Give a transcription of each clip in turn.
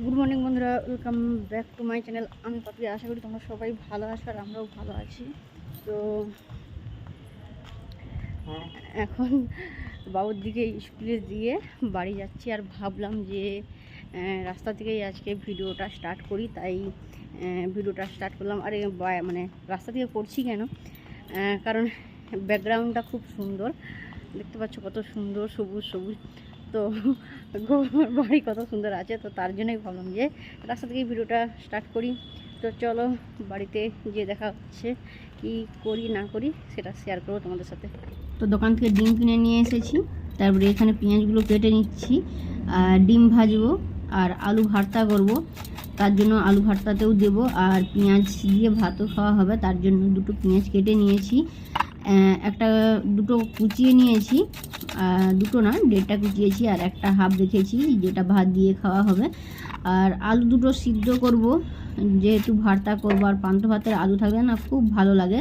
Good morning বন্ধুরা। Welcome back to my channel আমি পাপড়ি আশা করি তোমরা সবাই ভালো আছো আর আমরাও ভালো আছি। তো এখন বাবুর দিকে স্কুলে দিয়ে বাড়ি যাচ্ছি আর ভাবলাম যে রাস্তা থেকেই আজকে ভিডিওটা স্টার্ট করি। তাই ভিডিওটা স্টার্ট করলাম। আর মানে রাস্তা থেকে করছি কেন? কারণ ব্যাকগ্রাউন্ডটা খুব সুন্দর। দেখতে পাচ্ছ কত সুন্দর সবুজ সবুজ। তো গোর বাড়ি কত সুন্দর আছে, তো তার জন্যই ভাবলাম যে রাস্তা থেকে ভিডিওটা স্টার্ট করি। তো চলো, বাড়িতে গিয়ে দেখা হচ্ছে, কি করি না করি সেটা শেয়ার করব তোমাদের সাথে। তো দোকান থেকে ডিম কিনে নিয়ে এসেছি, তারপরে এখানে পেঁয়াজগুলো কেটে নিচ্ছি, আর ডিম ভাজবো, আর আলু ভর্তা করব। তার জন্য আলু ভর্তাতেও দেবো, আর পেঁয়াজ দিয়ে ভাতও খাওয়া হবে, তার জন্য দুটো পেঁয়াজ কেটে নিয়েছি। একটা দুটো কুচিয়ে নিয়েছি দুটো না, দেড়টা কুচিয়েছি আর একটা হাফ রেখেছি, যেটা ভাত দিয়ে খাওয়া হবে। আর আলু দুটো সিদ্ধ করব, যেহেতু ভর্তা করব, আর পান্ত ভাতের আলু থাকলে না, খুব ভালো লাগে।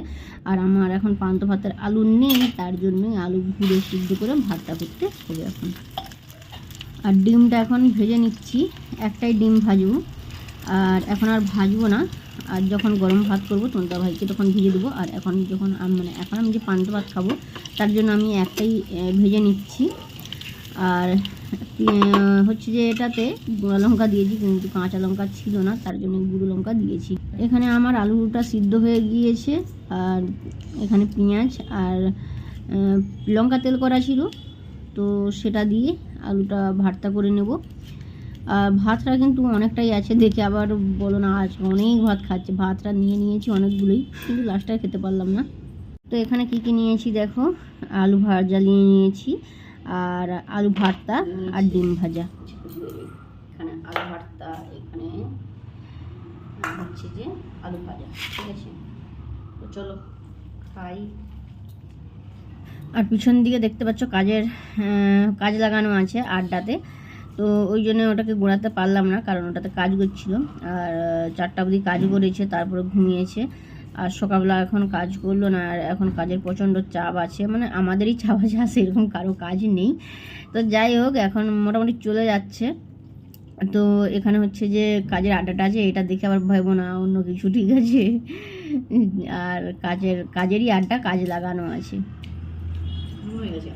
আর আমার এখন পান্ত ভাতের আলু নেই, তার জন্যই আলু ঘুরে সিদ্ধ করে ভর্তা করতে হবে এখন। আর ডিমটা এখন ভেজে নিচ্ছি, একটাই ডিম ভাজবো। আর এখন আর ভাজবো না আর যখন গরম ভাত করব তোনটা ভাইকে তখন ভিজে দেবো। আর এখন যখন মানে এখন আমি যে পান্তা ভাত খাব, তার জন্য আমি একটাই ভেজে নিচ্ছি। আর হচ্ছে যে এটাতে গুঁড়া লঙ্কা দিয়েছি, কিন্তু কাঁচা লঙ্কা ছিল না, তার জন্য গুঁড়ো লঙ্কা দিয়েছি। এখানে আমার আলুটা সিদ্ধ হয়ে গিয়েছে, আর এখানে পেঁয়াজ আর লঙ্কা তেল করা ছিল। তো সেটা দিয়ে আলুটা ভর্তা করে নেব। ভাতটা কিন্তু অনেকটাই আছে, দেখে আবার বলো না, আজ অনেক ভাত খাচ্ছে। ভাতটা নিয়ে নিয়েছি অনেকগুলোই, কিন্তু লাস্টটা খেতে পারলাম না। তো এখানে কি কি নিয়েছি দেখো? আলু ভাজা নিয়ে নিয়েছি, আর আলু ভর্তা আর ডিম ভাজা। এখানে আলু ভর্তা, এখানে হচ্ছে যে আলু ভাজা, ঠিক আছে? তো চলো, খাই। আর পিছন দিকে দেখতে পাচ্ছ কাজের কাজ লাগানো আছে আড্ডাতে। তো ওই জন্য ওটাকে গোড়াতে পারলাম না, কারণ ওটাতে কাজ করছিল আর চারটা অবধি কাজ করেছে, তারপরে ঘুমিয়েছে। আর সকালবেলা এখন কাজ করল না, আর এখন কাজের প্রচণ্ড চাপ আছে। মানে আমাদেরই চাপ আছে, আর সেরকম কারও কাজ নেই। তো যাই হোক, এখন মোটামুটি চলে যাচ্ছে। তো এখানে হচ্ছে যে কাজের আড্ডাটা আছে, এটা দেখে আবার ভাববো না, অন্য কিছু ঠিক আছে। আর কাজের, কাজেরই আড্ডা, কাজ লাগানো আছে হয়ে গেছে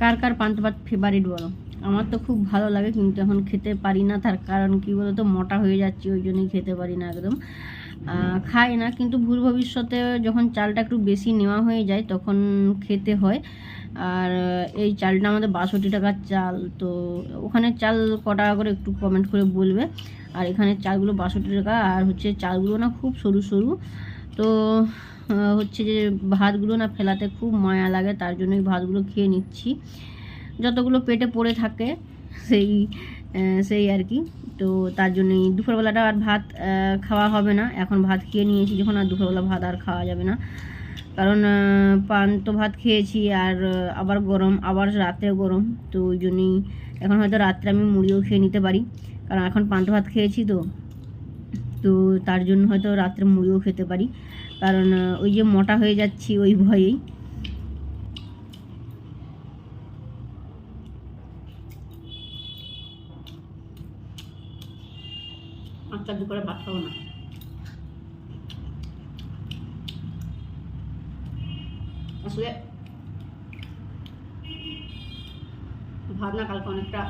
কার কার পান্তা ভাত ফেভারিট বলো? আমার তো খুব ভালো লাগে, কিন্তু এখন খেতে পারি না। তার কারণ কি বলতো, মোটা হয়ে যাচ্ছি, ওই জন্যই খেতে পারি না একদম। খাই না, কিন্তু ভুল ভবিষ্যতে যখন চালটা একটু বেশি নেওয়া হয়ে যায়, তখন খেতে হয়। আর এই চালটা আমাদের বাষট্টি টাকার চাল, তো ওখানে চাল ক টাকা করে একটু কমেন্ট করে বলবে। আর এখানে চালগুলো বাষট্টি টাকা, আর হচ্ছে চালগুলো না খুব সরু সরু। তো হচ্ছে যে ভাতগুলো না ফেলাতে খুব মায়া লাগে, তার জন্যই ভাতগুলো খেয়ে নিচ্ছি। যতগুলো পেটে পড়ে থাকে, সেই সেই আর কি। তো তার জন্যই দুপুরবেলাটা আর ভাত খাওয়া হবে না। এখন ভাত খেয়ে নিয়েছি যখন, আর দুপুরবেলা ভাত আর খাওয়া যাবে না। কারণ পান তো ভাত খেয়েছি, আর আবার গরম, আবার রাত্রে গরম। তো ওই জন্যই এখন হয়তো রাত্রে আমি মুড়িও খেয়ে নিতে পারি। কারণ এখন পান্তা ভাত খেয়েছি তো। তো তার জন্য হয়তো রাত্রে মুড়িও খেতে পারি। কারণ ওই যে মোটা হয়ে যাচ্ছি ওই ভয়েই। ভাত খাব না। আসলে ভাত না কালকে অনেকটা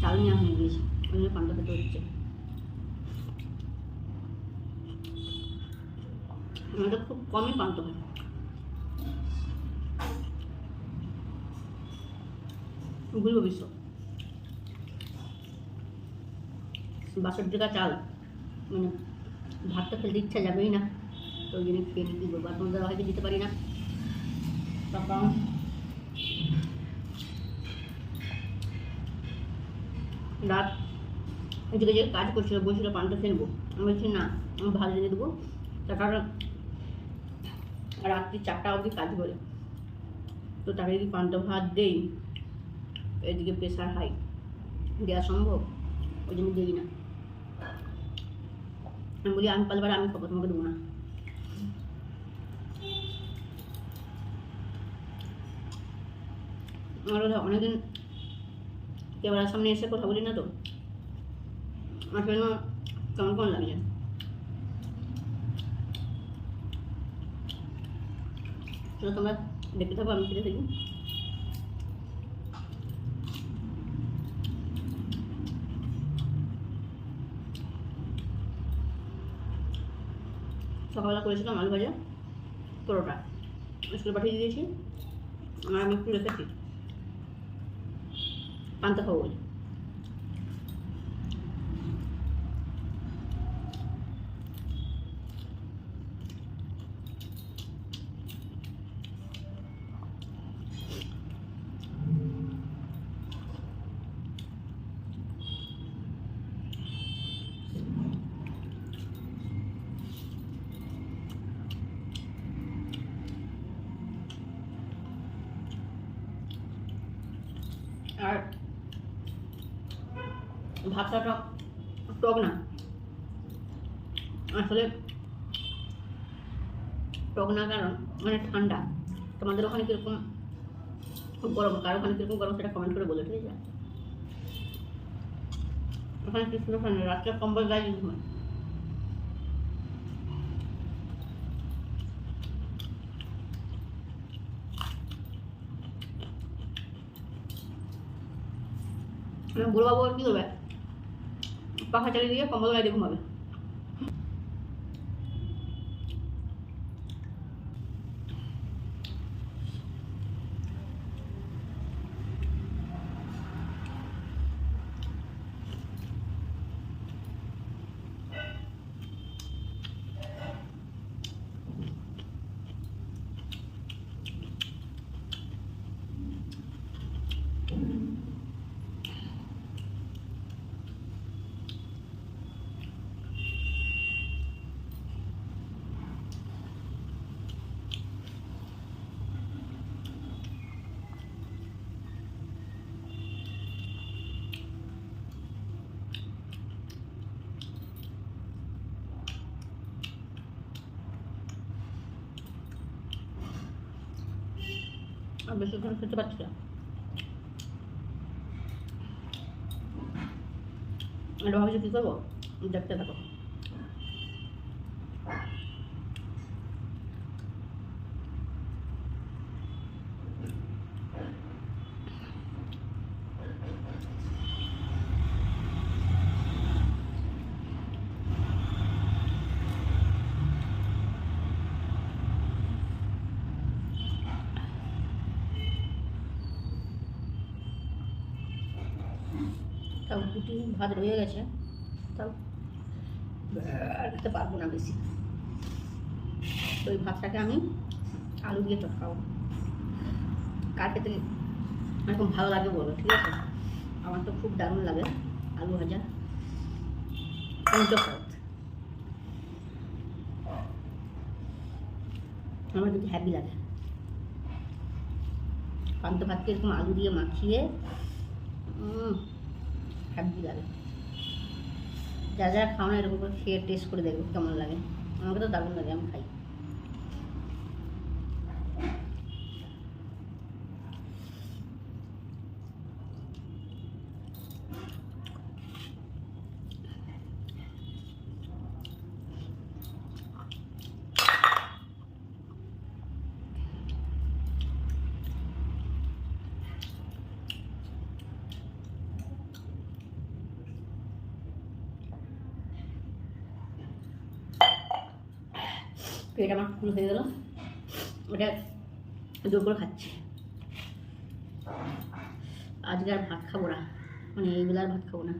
চাল নেওয়া হয়ে গিয়েছে, ওই জন্য পান্তা খেতে হচ্ছে আমাদের খুব কমই পান্ত হয়। ভুল ভবিষ্যৎ বাসর টাকা চাল। মানে ভাতটা ফেলতে ইচ্ছা যাবেই না। তো ওই জন্য খেয়ে নিতে বলব আর হয়তো দিতে পারি না। বাবা। রাত এদিকে যে কাজ করছিল, বলছিল পানটা ফেলব। আমি বলছি না, আমি ভাত রেখে দেবো। তার কারণ রাত্রি চারটা অবধি কাজ করে তো তাকে যদি পান্তা ভাত দেই, এদিকে প্রেশার হাই দেওয়া সম্ভব? ওই জন্য দিই না। আমি বলি, আমি পারলে পারে আমি খাব, তোমাকে দেবো না। আমার কথা অনেকদিন ক্যামেরার সামনে এসে কথা বলি না তো। জন্য কেমন কেমন লাগছে তো তোমরা দেখতে থাকো, আমি খেতে থাকি। সকালবেলা করেছিলাম আলু ভাজা, পরোটা। স্কুলে পাঠিয়ে দিয়েছি। আমার আমি একটু রেখেছি পান্তা খাব বলে আর ভাতটা টক টক না। আসলে টক না কারণ মানে ঠান্ডা। তোমাদের ওখানে কীরকম? খুব গরম। কার ওখানে কীরকম গরম সেটা কমেন্ট করে বলে, ঠিক আছে? ওখানে কি সুন্দর ঠান্ডা? রাত্রে কম্বল গায়ে ঘুমায় বুড়ো বাবু আর কী করবে পাখা চালিয়ে দিয়ে কম্বল গায়ে ঘুমাবে। আর বেশিক্ষণ খেতে পারছি না এটা ভাবছি কী করব দেখতে থাকো তাও দুটি ভাত রয়ে গেছে, তাও আর খেতে পারব না বেশি। তো ওই ভাতটাকে আমি আলু দিয়ে চটকাবো। কার খেতে এরকম ভালো লাগে বলো, ঠিক আছে? আমার তো খুব দারুণ লাগে আলু ভাজা। পঞ্চপাত আমার কিন্তু হ্যাপি লাগে। পান্ত ভাতকে এরকম আলু দিয়ে মাখিয়ে হ্যাপি লাগে যা যা খাও না এরকম করে খেয়ে টেস্ট করে দেখব কেমন লাগে। আমাকে তো দারুণ লাগে, আমি খাই। পেট আমার ফুল হয়ে গেল ওটা জোর করে খাচ্ছি। আজকে আর ভাত খাব না। মানে এইগুলো আর ভাত খাব না।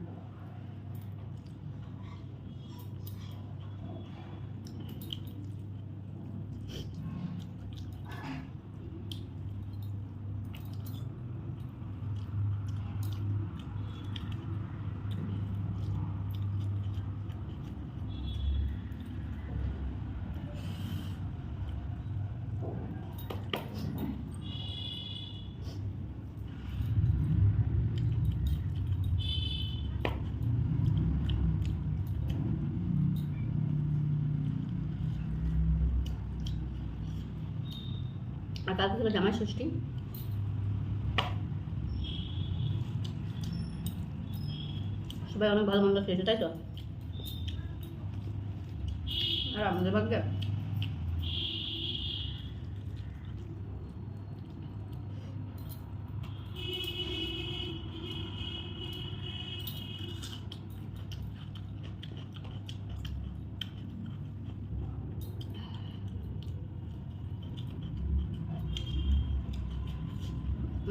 আর কালকে ছিল জামাই ষষ্ঠী। সবাই অনেক ভালো মন্দ খেয়েছে, তাই তো? আর আমাদের ভাগ্যে?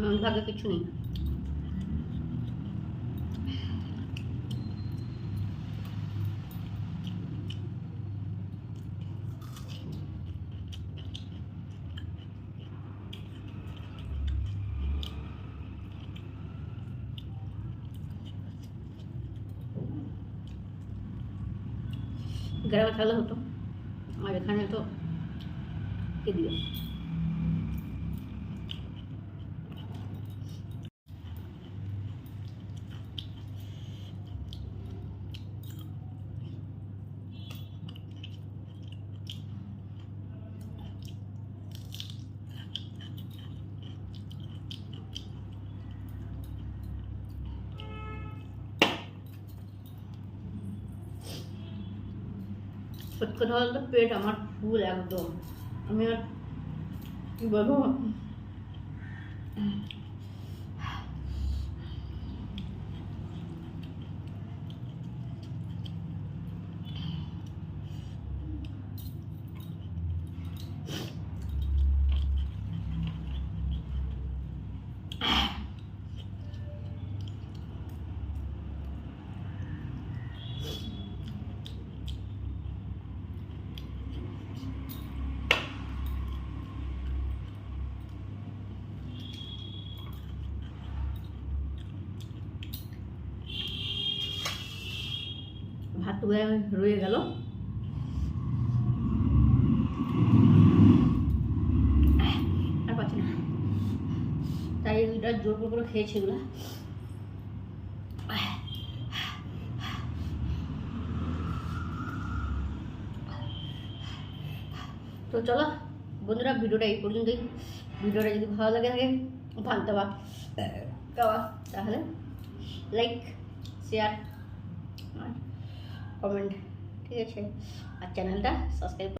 আমার ভাগ্যে কিছু নেই। গ্রামে থাকলে হতো। আর এখানে তো কে দিবে? সত্যি কথা বলতে পেট আমার ফুল একদম। আমি আর কি বলব? রয়ে গেল। আর পাচ্ছি না। তাই ওইটা জোর করে খেয়েছি ওগুলো তো চলো বন্ধুরা ভিডিওটা এই পর্যন্তই। ভিডিওটা যদি ভালো লাগে থাকে ভাঙতে বা তাহলে লাইক শেয়ার আর কমেন্ট ঠিক আছে আর চ্যানেলটা সাবস্ক্রাইব